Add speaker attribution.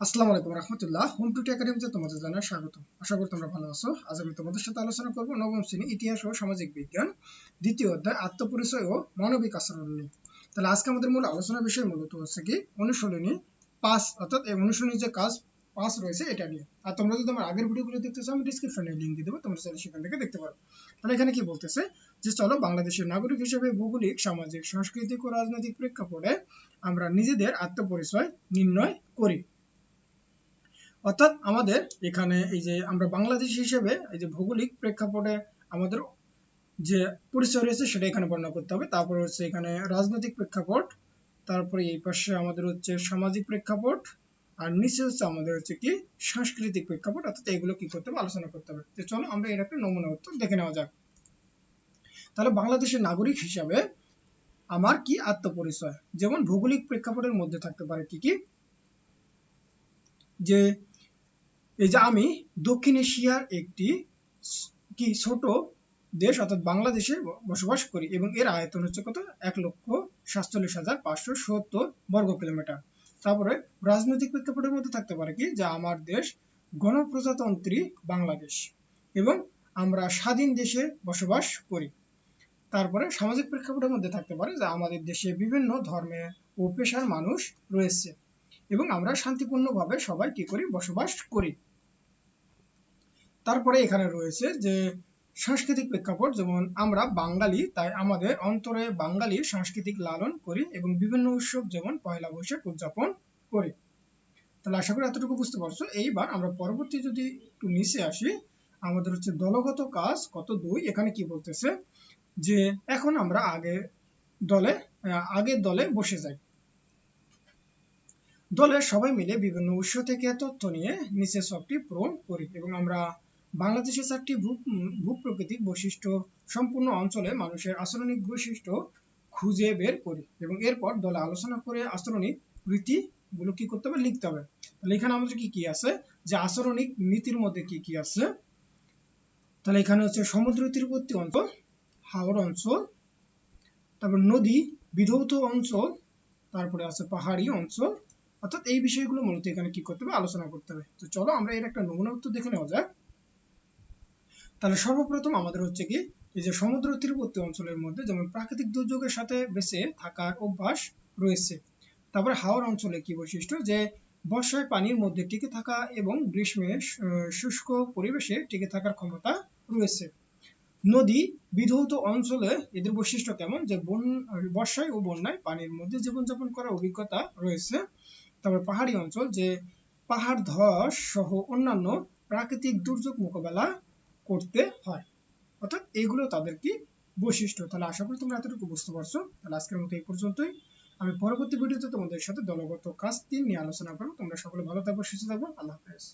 Speaker 1: আসসালামু আলাইকুম রহমতুল্লাহ। হোম টুটি একাডেমিতে তোমাদের জানাই স্বাগত আশা করি তোমরা ভালো আছো। আজ আমি তোমাদের সাথে আলোচনা করব নবম শ্রেণি ইতিহাস ও সামাজিক বিজ্ঞান, দ্বিতীয় অধ্যায় আত্মপরিচয় ও মানবিক আচরণ নিয়ে। তাহলে আজকে আমাদের মূল আলোচনা বিষয় মূলত হচ্ছে কি, অনুশীলনী পাস অর্থাৎ এই অনুশীলনী যে কাজ পাস রয়েছে এটা নিয়ে। আর তোমরা যদি আমার আগের ভিডিওগুলো দেখতে চাও, আমি ডিসক্রিপশনে লিঙ্ক দিয়ে দেবো, তোমরা চাইলে সেখান থেকে দেখতে পারো। তাহলে এখানে কি বলতেছে? যে চলো বাংলাদেশের নাগরিক হিসেবে ভৌগোলিক, সামাজিক, সাংস্কৃতিক ও রাজনৈতিক প্রেক্ষাপটে আমরা নিজেদের আত্মপরিচয় নির্ণয় করি। অর্থাৎ আমাদের এখানে এই যে আমরা বাংলাদেশ হিসেবে এই যে ভৌগোলিক প্রেক্ষাপটে আমাদের যে পরিচয় রয়েছে সেটা এখানে বর্ণনা করতে হবে। তারপর হচ্ছে এখানে রাজনৈতিক প্রেক্ষাপট, তারপরে এই পাশে আমাদের হচ্ছে সামাজিক প্রেক্ষাপট, আর নিচে হচ্ছে আমাদের হচ্ছে কি সাংস্কৃতিক প্রেক্ষাপট, অর্থাৎ এগুলো কি করতে হবে আলোচনা করতে হবে। তো চলো আমরা এর একটা নমুনা উত্তর দেখে নেওয়া যাক। তাহলে বাংলাদেশের নাগরিক হিসাবে আমার কি আত্মপরিচয়? যেমন ভৌগোলিক প্রেক্ষাপটের মধ্যে থাকতে পারে কি কি? যে এই যে আমি দক্ষিণ এশিয়ার একটি কি ছোট দেশ অর্থাৎ বাংলাদেশে বসবাস করি এবং এর আয়তন হচ্ছে কত? এক লক্ষ সাতচল্লিশ হাজার পাঁচশো সত্তর বর্গ কিলোমিটার। তারপরে রাজনৈতিক প্রেক্ষাপটের মধ্যে থাকতে পারে কি? যে আমার দেশ গণপ্রজাতন্ত্রী বাংলাদেশ এবং আমরা স্বাধীন দেশে বসবাস করি। তারপরে সামাজিক প্রেক্ষাপটের মধ্যে থাকতে পারে যে আমাদের দেশে বিভিন্ন ধর্মে ও পেশার মানুষ রয়েছে এবং আমরা শান্তিপূর্ণভাবে সবাই কি করি? বসবাস করি। তারপরে এখানে রয়েছে যে সাংস্কৃতিক প্রেক্ষাপট, যেমন আমরা বাঙালি, তাই আমাদের অন্তরে বাঙালি সাংস্কৃতিক লালন করি এবং বিভিন্ন উৎসব, যেমন পয়লা বৈশাখ উদযাপন করি। তাহলে আশা করি এতটুকু বুঝতে পারছ। এইবার আমরা পরবর্তী যদি একটু নিচে আসি, আমাদের হচ্ছে দলগত কাজ কত দুই, এখানে কি বলতেছে? যে এখন আমরা আগে দলে আগের দলে বসে যাই। দলের সবাই মিলে বিভিন্ন উৎস থেকে তথ্য নিয়ে নিচে সবটি পূরণ করি এবং আমরা বাংলাদেশের চারটি ভূ ভূপ্রকৃতিক বৈশিষ্ট্য সম্পূর্ণ অঞ্চলে মানুষের আচরণিক বৈশিষ্ট্য খুঁজে বের করি এবং এরপর দলে আলোচনা করে আচরণিক রীতিগুলো কি করতে হবে লিখতে হবে। তাহলে এখানে আমাদের কি কি আছে? যে আচরণিক নীতির মধ্যে কি কি আছে? তাহলে এখানে হচ্ছে সমুদ্র তীরবর্তী অঞ্চল হাওড় অঞ্চল, তারপর নদী, বিধৌত অঞ্চল, তারপরে আছে পাহাড়ি অঞ্চল। অর্থাৎ এই বিষয়গুলো মূলত এখানে কি করতে হবে? আলোচনা করতে হবে। তো চলো আমরা এর একটা নমুনা উত্তর দেখে নেওয়া যাক। তাহলে সর্বপ্রথম আমাদের হচ্ছে কি, এই যে সমুদ্র তীরবর্তী অঞ্চলের মধ্যে যেমন প্রাকৃতিক দুর্যোগের সাথে বেঁচে থাকার অভ্যাস রয়েছে। তারপরে হাওড় অঞ্চলে কি বৈশিষ্ট্য? যে বর্ষায় পানির মধ্যে টিকে থাকা এবং গ্রীষ্মে শুষ্ক পরিবেশে টিকে থাকার ক্ষমতা রয়েছে। নদী বিধৌত অঞ্চলে এদের বৈশিষ্ট্য কেমন যে বন, বর্ষায় ও বন্যায় পানির মধ্যে জীবনযাপন করার অভিজ্ঞতা রয়েছে। তারপর পাহাড়ি অঞ্চল যে পাহাড় ধস সহ অন্যান্য প্রাকৃতিক দুর্যোগ মোকাবেলা করতে হয়। অর্থাৎ এগুলো তাদের কি বৈশিষ্ট্য। তাহলে আশা করি তোমরা এতটুকু বুঝতে পারছ। তাহলে আজকের মতো এই পর্যন্তই। আমি পরবর্তী ভিডিওতে তোমাদের সাথে দলগত কাজ তিন নিয়ে আলোচনা করব। তোমরা সকলে ভালো থাকব সুস্থ থাকব আল্লাহ হাফেজ।